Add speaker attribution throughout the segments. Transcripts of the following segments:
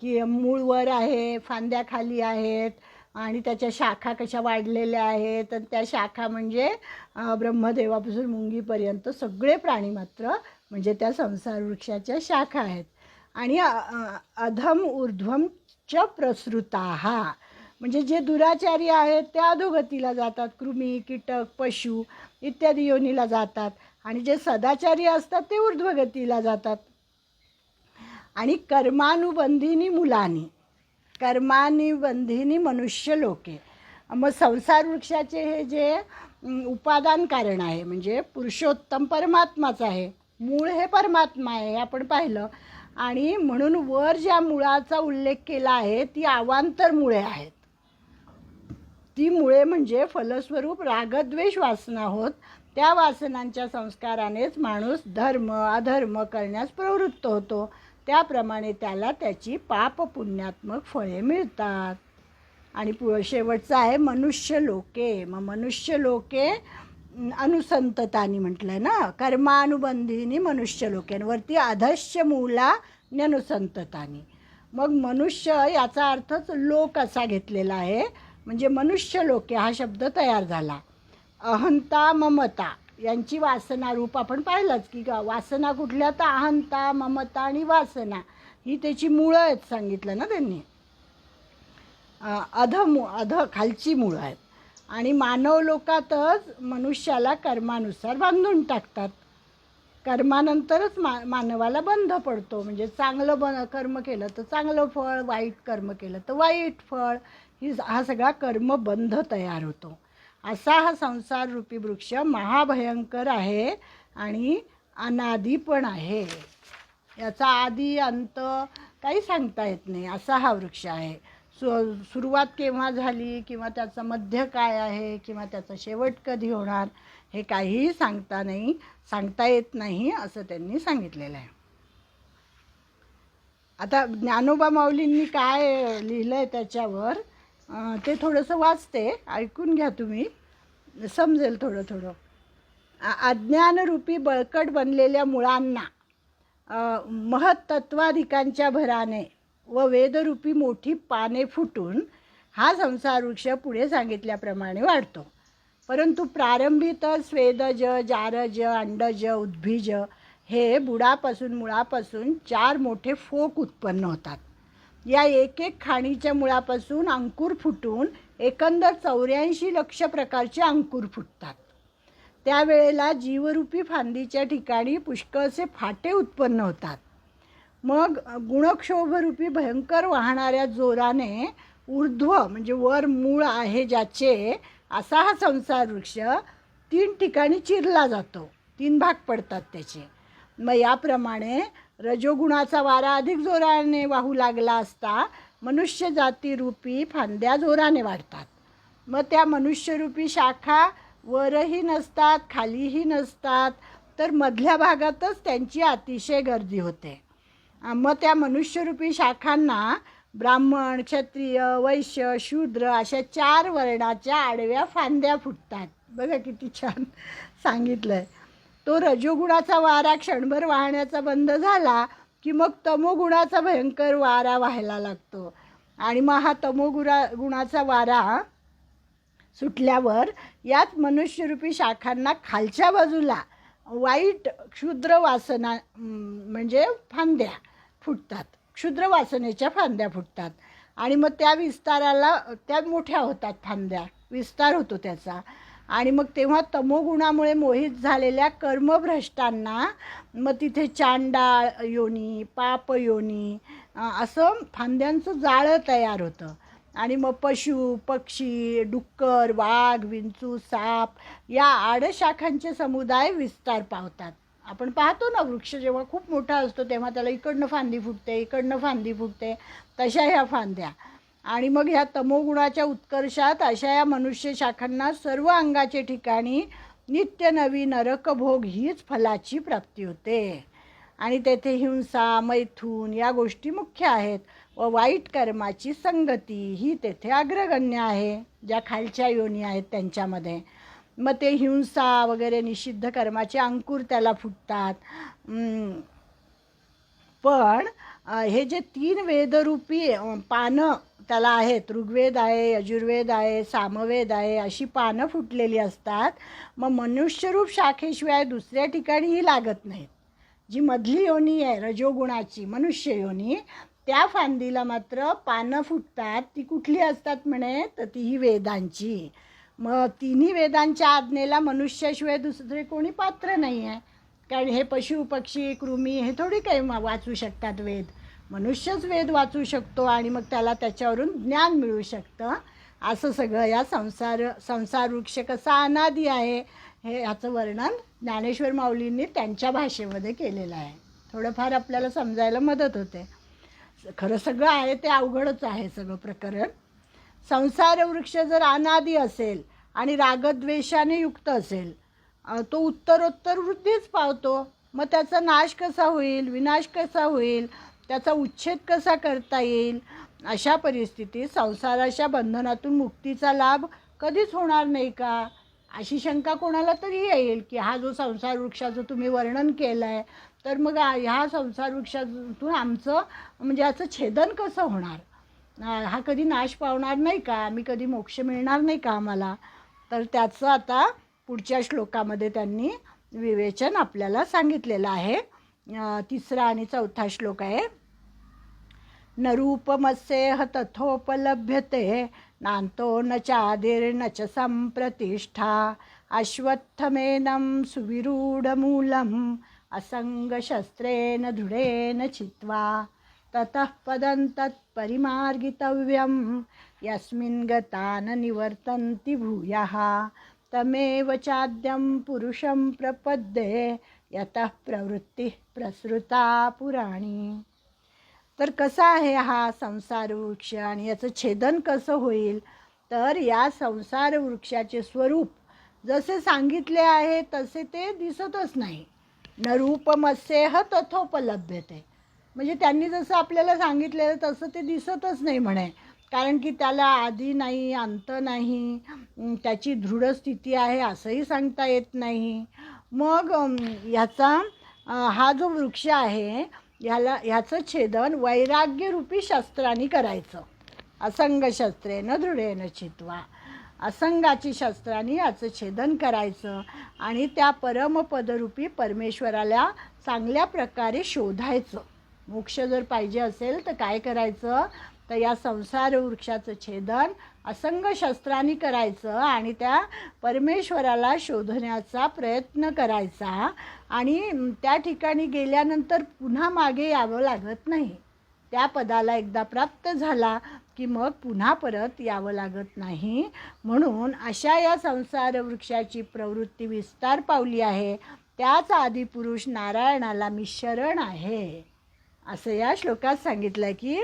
Speaker 1: की मूळवर आहे फांद्या खाली आहेत आणि त्याच्या शाखा कशा वाढलेल्या आहेत आणि त्या शाखा म्हणजे ब्रह्मदेवापासून मुंगीपर्यंत सगळे प्राणी मात्र म्हणजे त्या संसार वृक्षाच्या शाखा आहेत. आणि अधम ऊर्ध्वम च प्रसृता म्हणजे जे दुराचारी आहेत ते अधोगतीला जातात कृमी कीटक पशु इत्यादी योनीला जातात आणि जे सदाचारी असतात ते ऊर्ध्वगतीला जातात. आणि कर्मानुबंधिनी मुलानी. कर्मानुबंधिनी मनुष्य लोके. मग संसार वृक्षाचे हे जे उपादान कारण आहे म्हणजे पुरुषोत्तम परमात्माच आहे. मूळ हे परमात्मा आहे हे आपण पाहिलं. आणि म्हणून वर ज्या मुळाचा उल्लेख केला आहे ती अवांतर मुळे आहेत. ती मुळे म्हणजे फलस्वरूप रागद्वेष वासना होत त्या वासनांच्या संस्कारानेच माणूस धर्म अधर्म करण्यास प्रवृत्त होतो. त्याप्रमाणे त्याला त्याची पाप पुण्यात्मक फळे मिळतात. आणि पु शेवटचं आहे मनुष्य लोके. मग मनुष्य लोके अनुसंततानी म्हटलं आहे ना? कर्मानुबंधीनी मनुष्य लोके. आणि वरती अधश्य मूला न्यनुसंततानी मग मनुष्य याचा अर्थच लोक असा घेतलेला आहे. म्हणजे मनुष्य लोके हा शब्द तयार झाला. अहंता ममता. यांची वासना रूप आपण पाहिलंच की गा- वासना कुठल्या तर अहंता ममता आणि वासना ही त्याची मुळं आहेत सांगितलं ना त्यांनी. अध मु अध खालची मुळं आहेत. आणि मानव लोकातच मनुष्याला कर्मानुसार बांधून टाकतात. कर्मानंतरच मा मानवाला बंध पडतो. म्हणजे चांगलं बन कर्म केलं तर चांगलं फळ वाईट कर्म केलं तर वाईट फळ. ही हा सगळा कर्मबंध तयार होतो. असा हा संसार रूपी वृक्ष महाभयंकर आहे आणि अनादी पण आहे. याचा आदी अंत काही सांगता येत नाही. असा हा वृक्ष आहे. सु सुरुवात केव्हा झाली किंवा त्याचं मध्य काय आहे किंवा त्याचा शेवट कधी होणार हे काहीही सांगता नाही सांगता येत नाही असं त्यांनी सांगितलेलं आहे. आता ज्ञानोबा माऊलींनी काय लिहिलं आहे त्याच्यावर? ते थोडंसं वाचते. ऐकून घ्या तुम्ही. समजेल थोडं थोडं. अज्ञानरूपी बळकट बनलेल्या मुळांना महत्त्वाधिकांच्या भराने व वेदरूपी मोठी पाने फुटून हा संसार वृक्ष पुढे सांगितल्याप्रमाणे वाढतो. परंतु प्रारंभीतच स्वेदज जारज अंडज उद्भिज हे बुडापासून मुळापासून चार मोठे फोक उत्पन्न होतात. या एक एक खाणीच्या मुळापासून अंकुर फुटून एकंदर चौऱ्याऐंशी लक्ष प्रकारचे अंकुर फुटतात. त्यावेळेला जीवरूपी फांदीच्या ठिकाणी पुष्कळसे फाटे उत्पन्न होतात. मग गुणक्षोभरूपी भयंकर वाहणाऱ्या जोराने ऊर्ध्व म्हणजे वर मूळ आहे ज्याचे असा हा संसार वृक्ष तीन ठिकाणी चिरला जातो. तीन भाग पडतात त्याचे. मग याप्रमाणे रजोगुणाचा वारा अधिक जोराने वाहू लागला असता मनुष्य जातीरूपी फांद्या जोराने वाढतात. मग त्या मनुष्यरूपी शाखा वरही नसतात खालीही नसतात तर मधल्या भागातच त्यांची अतिशय गर्दी होते. मग त्या मनुष्यरूपी शाखांना ब्राह्मण क्षत्रिय वैश्य शूद्र अशा चार वर्णाच्या आडव्या फांद्या फुटतात. बघा किती छान सांगितलं आहे तो रजोगुणाचा वारा क्षणभर वाहण्याचा बंद झाला की मग तमोगुणाचा भयंकर वारा व्हायला लागतो. आणि मग हा तमोगुरा गुणाचा वारा सुटल्यावर याच मनुष्यरूपी शाखांना खालच्या बाजूला वाईट क्षुद्र वासना म्हणजे फांद्या फुटतात. क्षुद्र वासनेच्या फांद्या फुटतात. आणि मग त्या विस्ताराला त्या मोठ्या होतात फांद्या. विस्तार होतो त्याचा. आणि मग तेव्हा तमोगुणामुळे मोहित झालेल्या कर्मभ्रष्टांना मग तिथे चांडाळ योनी पाप योनी असं फांद्यांचं जाळं तयार होतं. आणि मग पशु पक्षी डुक्कर वाघ विंचू साप या आडशाखांचे समुदाय विस्तार पावतात. आपण पाहतो ना वृक्ष जेव्हा खूप मोठा असतो तेव्हा त्याला इकडनं फांदी फुटते इकडनं फांदी फुटते तशा ह्या फांद्या. आणि मग ह्या तमोगुणाच्या उत्कर्षात अशा या मनुष्य शाखांना सर्व अंगाचे ठिकाणी नित्य नवी नरकभोग हीच फलाची प्राप्ती होते. आणि तेथे हिंसा मैथून या गोष्टी मुख्य आहेत व वाईट कर्माची संगती ही तेथे अग्रगण्य आहे ज्या खालच्या योनी आहेत त्यांच्यामध्ये. मग ते हिंसा वगैरे निषिद्ध कर्माचे अंकुर त्याला फुटतात. पण हे जे तीन वेदरूपी पानं त्याला आहेत ऋग्वेद आहे यजुर्वेद आहे सामवेद आहे अशी पानं फुटलेली असतात. मग मनुष्यरूप शाखेशिवाय दुसऱ्या ठिकाणीही लागत नाहीत. जी मधली योनी आहे रजोगुणाची मनुष्य योनी त्या फांदीला मात्र पानं फुटतात. ती कुठली असतात म्हणे? तर ती ही वेदांची. मग तिन्ही वेदांच्या आज्ञेला मनुष्याशिवाय दुसरे कोणी पात्र नाही आहे कारण हे पशु पक्षी कृमी हे थोडी काही मा- वाचू शकतात वेद. मनुष्यच वेद वाचू शकतो आणि मग त्याला त्याच्यावरून ज्ञान मिळू शकतं. असं सगळं या संसार संसार वृक्ष कसा अनादी आहे हे याचं वर्णन ज्ञानेश्वर माऊलींनी त्यांच्या भाषेमध्ये केलेलं आहे. थोडंफार आपल्याला समजायला मदत होते. खरं सगळं आहे ते अवघडच आहे सगळं प्रकरण. संसार वृक्ष जर अनादी असेल आणि रागद्वेषाने युक्त असेल तो उत्तरोत्तर वृद्धीच पावतो. मग त्याचा नाश कसा होईल विनाश कसा होईल? त्याचा उच्छेद कसा करता येईल? अशा परिस्थितीत संसाराच्या बंधनातून मुक्तीचा लाभ कधीच होणार नाही का? अशी शंका कोणाला तरी येईल की हा जो संसार वृक्षाचं तुम्ही वर्णन केलं आहे तर मग ह्या संसार वृक्षातून आमचं म्हणजे याचं छेदन कसं होणार? हा कधी नाश पावणार नाही का? आम्ही कधी मोक्ष मिळणार नाही का आम्हाला? तर त्याचं आता पुढच्या श्लोकामध्ये त्यांनी विवेचन आपल्याला सांगितलेलं आहे. तिसरा आणि चौथा श्लोक आहे. न रूपमस्येह तथोपलभ्यते नान्तो न चादिर्न च सम्प्रतिष्ठा। अश्वत्थमेनं सुविरूढमूलम् असङ्गशस्त्रेण दृढेन चित्वा। ततः पदं तत्परिमार्गितव्यं यस्मिन् गता न निवर्तन्ति भूयः। तमेव चाद्यं पुरुषं प्रपद्ये यतः प्रवृत्तिः प्रसृता पुराणी। तर कसा आहे हा संसार वृक्ष आणि याचं छेदन कसं होईल? तर या संसार वृक्षाचे स्वरूप जसे सांगितले आहे तसे ते दिसतच नाही. न रूपमस्येह तथोपलभ्यते. म्हणजे त्यांनी जसं आपल्याला सांगितलेलं तसं ते दिसतच नाही म्हणे. कारण की त्याला आधी नाही अंत नाही त्याची दृढ स्थिती आहे असंही सांगता येत नाही. मग याचा ह्याचा हा जो वृक्ष आहे ह्याला ह्याचं छेदन वैराग्यरूपी शस्त्राने करायचं. असंग शस्त्रेनं दृढेनं चित्वा. असंगाची शस्त्राने याचं छेदन करायचं आणि त्या परमपदरूपी परमेश्वराला चांगल्या प्रकारे शोधायचं. मोक्ष जर पाहिजे असेल तर काय करायचं? तर या संसार वृक्षाचं छेदन असंग शस्त्रांनी करायचं आणि त्या परमेश्वराला शोधण्याचा प्रयत्न करायचा. आणि त्या ठिकाणी गेल्यानंतर पुन्हा मागे यावं लागत नाही. त्या पदाला एकदा प्राप्त झाला की मग पुन्हा परत यावं लागत नाही. म्हणून अशा या संसार वृक्षाची प्रवृत्ती विस्तार पावली आहे. त्याच आदिपुरुष नारायणाला मी शरण आहे. असं या श्लोकात सांगितलं की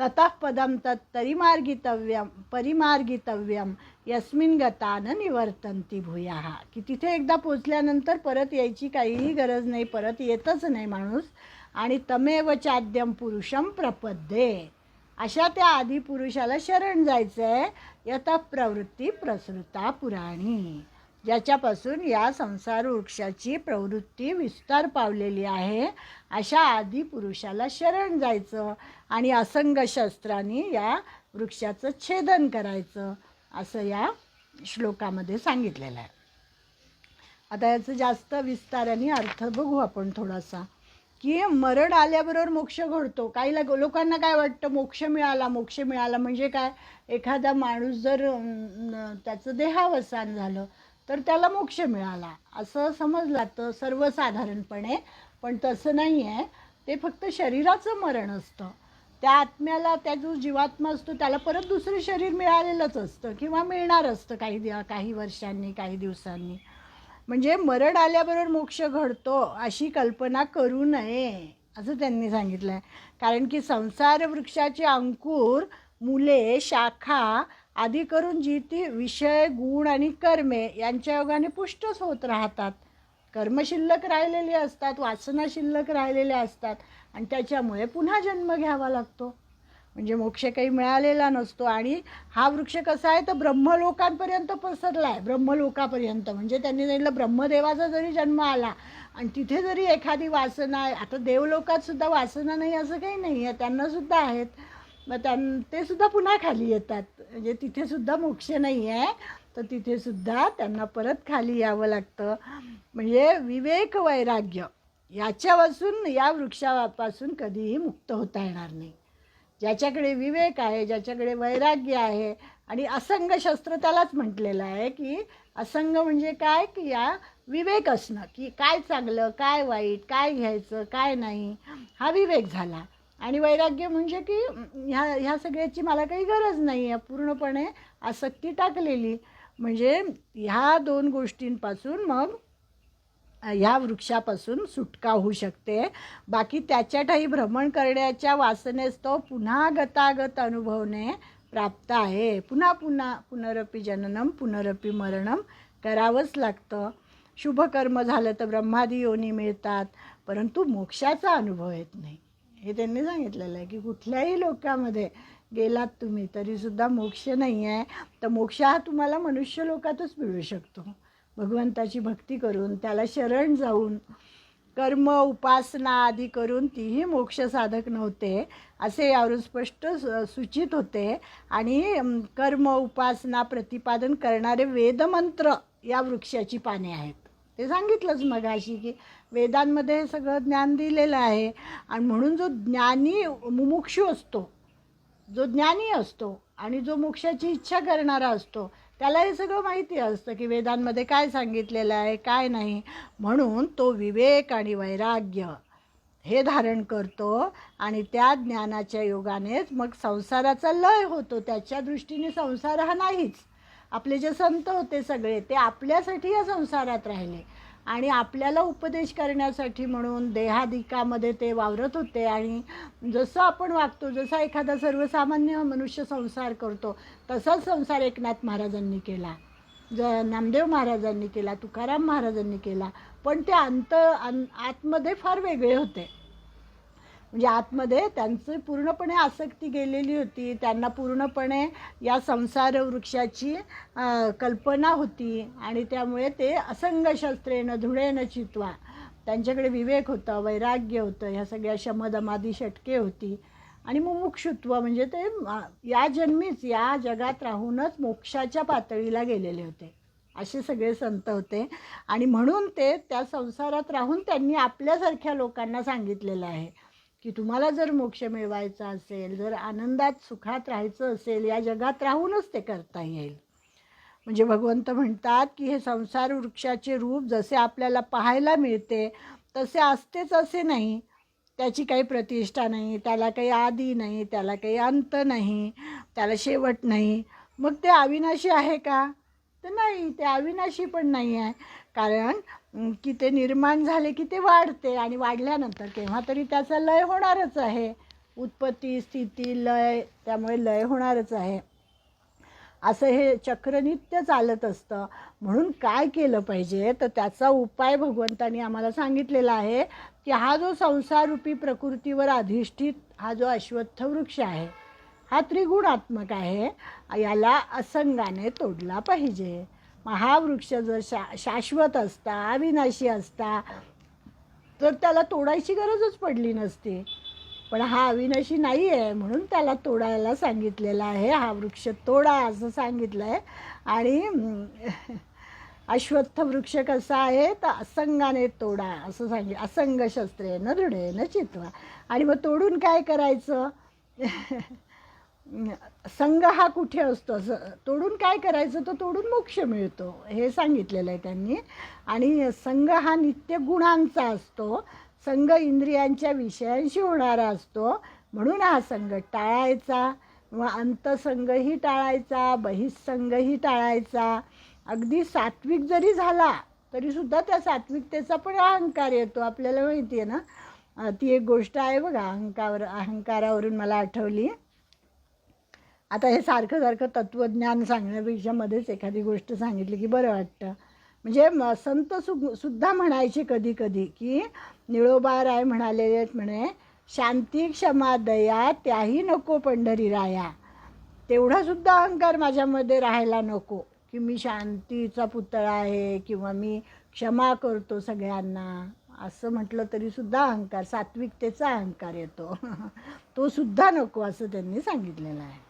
Speaker 1: ततः तत् तत्परिमार्गितव्यम परिमार्गितव्यम यस्मिन गतानं निवर्तन्ती भूया। की तिथे एकदा पोचल्यानंतर परत यायची काहीही गरज नाही परत येतच नाही माणूस आणि तमेव चाद्यम पुरुषम प्रपद्ये। अशा त्या आदिपुरुषाला शरण जायचं आहे यत प्रवृत्ती प्रसृता पुराणी। ज्याच्यापासून या संसार वृक्षाची प्रवृत्ती विस्तार पावलेली आहे अशा आदिपुरुषाला शरण जायचं आणि असंग शस्त्राने या वृक्षाचं छेदन करायचं असं या श्लोकामध्ये सांगितलेलं आहे. आता याचं जास्त विस्ताराने अर्थ बघू आपण थोडासा. की मरण आल्याबरोबर मोक्ष घडतो. काही लोकांना काय वाटतं? मोक्ष मिळाला. मोक्ष मिळाला म्हणजे काय? एखादा माणूस जर त्याचं देहावसान झालं तर त्याला मोक्ष मिळाला. असं समजलं तर सर्वसाधारणपणे पण तसं नाही आहे ते फक्त शरीराचं मरण असतं. त्या आत्म्याला त्या जो जीवात्मा असतो त्याला परत दुसरं शरीर मिळालेलंच असतं किंवा मिळणार असतं काही दिव काही वर्षांनी काही दिवसांनी. म्हणजे मरण आल्याबरोबर मोक्ष घडतो अशी कल्पना करू नये असं त्यांनी सांगितलं आहे कारण की संसार वृक्षाचे अंकुर मुले शाखा आधी करून जी ती विषय गुण आणि कर्मे यांच्या योगाने पुष्टच होत राहतात. कर्म शिल्लक राहिलेली असतात वासना शिल्लक राहिलेल्या असतात आणि त्याच्यामुळे पुन्हा जन्म घ्यावा लागतो. म्हणजे मोक्ष काही मिळालेला नसतो आणि हा वृक्ष कसा आहे तर ब्रह्मलोकांपर्यंत पसरला आहे ब्रह्मलोकापर्यंत. म्हणजे त्यांनी सांगितलं ब्रह्मदेवाचा जरी जन्म आला आणि तिथे जरी एखादी वासना आहे आता देवलोकात सुद्धा वासना नाही असं काही नाही आहे त्यांना सुद्धा आहेत. मग त्यां ते सुद्धा पुन्हा खाली येतात. म्हणजे तिथे सुद्धा मोक्ष नाही आहे तर तिथे सुद्धा त्यांना परत खाली यावं लागतं. म्हणजे विवेक वैराग्य याच्यापासून या वृक्षापासून कधीही मुक्त होता येणार नाही. ज्याच्याकडे विवेक आहे ज्याच्याकडे वैराग्य आहे आणि असंग शस्त्र त्यालाच म्हटलेलं आहे की असंग म्हणजे काय? की या विवेक असणं. की काय चांगलं काय वाईट काय घ्यायचं काय नाही हा विवेक झाला. आणि वैराग्य म्हणजे की ह्या ह्या सगळ्याची मला काही गरज नाही आहे पूर्णपणे आसक्ती टाकलेली. म्हणजे ह्या दोन गोष्टींपासून मग ह्या वृक्षापासून सुटका होऊ शकते. बाकी त्याच्या ठाई भ्रमण करण्याच्या वासनेस तो पुन्हा गतागत अनुभवणे प्राप्त आहे. पुन्हा पुन्हा पुनरपी जननम पुनरपी मरणम करावंच लागतं. शुभकर्म झालं तर ब्रह्मादी योनी मिळतात परंतु मोक्षाचा अनुभव येत नाही. हे त्यांनी सांगितलेलं आहे की कुठल्याही लोकामध्ये गेलात तुम्ही तरीसुद्धा मोक्ष नाही आहे तर मोक्ष हा तुम्हाला मनुष्य लोकातच मिळू शकतो. भगवंताची भक्ती करून त्याला शरण जाऊन कर्म उपासना आदी करून तीही मोक्ष साधक नव्हते असे यावरून स्पष्ट सूचित होते. आणि कर्म उपासना प्रतिपादन करणारे वेदमंत्र या वृक्षाची पाने आहेत. ते सांगितलंच मग अशी की वेदांमध्ये हे सगळं ज्ञान दिलेलं आहे. आणि म्हणून जो ज्ञानी मुमुक्षू असतो जो ज्ञानी असतो आणि जो मोक्षाची इच्छा करणारा असतो त्याला हे सगळं माहिती असतं की वेदांमध्ये काय सांगितलेलं आहे काय नाही. म्हणून तो विवेक आणि वैराग्य हे धारण करतो आणि त्या ज्ञानाच्या योगानेच मग संसाराचा लय होतो. त्याच्या दृष्टीने संसार हा नाहीच. आपले जे संत होते सगळे ते आपल्यासाठी या संसारात राहिले. आणि आपल्याला उपदेश करण्यासाठी म्हणून देहादिकामध्ये ते वावरत होते. आणि जसं आपण वागतो जसा एखादा सर्वसामान्य मनुष्य संसार करतो तसाच संसार एकनाथ महाराजांनी केला. ज नामदेव महाराजांनी केला तुकाराम महाराजांनी केला. पण ते अंत अन आतमध्ये फार वेगळे होते. म्हणजे आतमध्ये त्यांचं पूर्णपणे आसक्ती गेलेली होती. त्यांना पूर्णपणे या संसार वृक्षाची कल्पना होती आणि त्यामुळे ते असंगशस्त्रेनं धुळेनं चित्वा. त्यांच्याकडे विवेक होता वैराग्य होतं ह्या सगळ्या शमदमादी षटके होती. आणि मुमुक्षुत्व म्हणजे ते या जन्मीच या जगात राहूनच मोक्षाच्या पातळीला गेलेले होते. असे सगळे संत होते. आणि म्हणून ते त्या संसारात राहून त्यांनी आपल्यासारख्या लोकांना सांगितलेलं आहे. की तुम्हाला जर मोक्ष मिळवायचा असेल जर आनंदात सुखात राहायचं असेल या जगात राहूनच ते करता येईल. म्हणजे भगवंत म्हणतात की हे संसार वृक्षाचे रूप जसे आपल्याला पाहायला मिळते तसे असतेच असे नाही. त्याची काही प्रतिष्ठा नाही त्याला काही आदी नाही त्याला काही अंत नाही त्याला शेवट नाही. मग ते अविनाशी आहे का? तर नाही ते अविनाशी पण नाही आहे. कारण की ते निर्माण झाले की ते वाढते आणि वाढल्यानंतर केव्हा तरी त्याचा लय होणारच आहे. उत्पत्ती स्थिती लय त्यामुळे लय होणारच आहे. असं हे चक्र नित्य चालत असतं. म्हणून काय केलं पाहिजे? तर त्याचा उपाय भगवंतानी आम्हाला सांगितलेला आहे की हा जो संसाररूपी प्रकृतीवर अधिष्ठित हा जो अश्वत्थ वृक्ष आहे हा त्रिगुणात्मक आहे. याला असंगाने तोडला पाहिजे. मग हा वृक्ष जर शा शाश्वत असता अविनाशी असता तर त्याला तोडायची गरजच पडली नसती. पण हा अविनाशी नाही आहे म्हणून त्याला तोडायला सांगितलेला आहे. हा वृक्ष तोडा असं सांगितलं आहे आणि अश्वत्थ वृक्ष कसा आहे? तर असंगाने तोडा असं सांग असंग शस्त्रेनं दृढेनं चितवा. आणि मग तोडून काय करायचं? संघ हा कुठे असतो? असं तोडून काय करायचं? तर तोडून मोक्ष मिळतो. हे सांगितलेलं आहे त्यांनी. आणि संघ हा नित्य गुणांचा असतो. संघ इंद्रियांच्या विषयांशी होणारा असतो. म्हणून हा संघ टाळायचा. व अंतसंघही टाळायचा बहिस्संघही टाळायचा. अगदी सात्विक जरी झाला तरीसुद्धा त्या सात्विकतेचा पण अहंकार येतो. आपल्याला माहिती आहे ना? ती एक गोष्ट आहे बघा अहंकार अहंकारावरून मला आठवली. आता हे सारखं सारखं तत्त्वज्ञान सांगण्यापेक्षा मध्येच एखादी गोष्ट सांगितली की बरं वाटतं. म्हणजे म- संत सु सुद्धा म्हणायचे कधी कधी की निळोबा राय म्हणालेले आहेत म्हणे शांती क्षमा दया त्याही नको पंढरी राया तेवढासुद्धा अहंकार माझ्यामध्ये राहायला नको. की मी शांतीचा पुतळा आहे किंवा मी क्षमा करतो सगळ्यांना. असं म्हटलं तरीसुद्धा अहंकार सात्विकतेचा अहंकार येतो. तो सुद्धा नको असं त्यांनी सांगितलेलं आहे.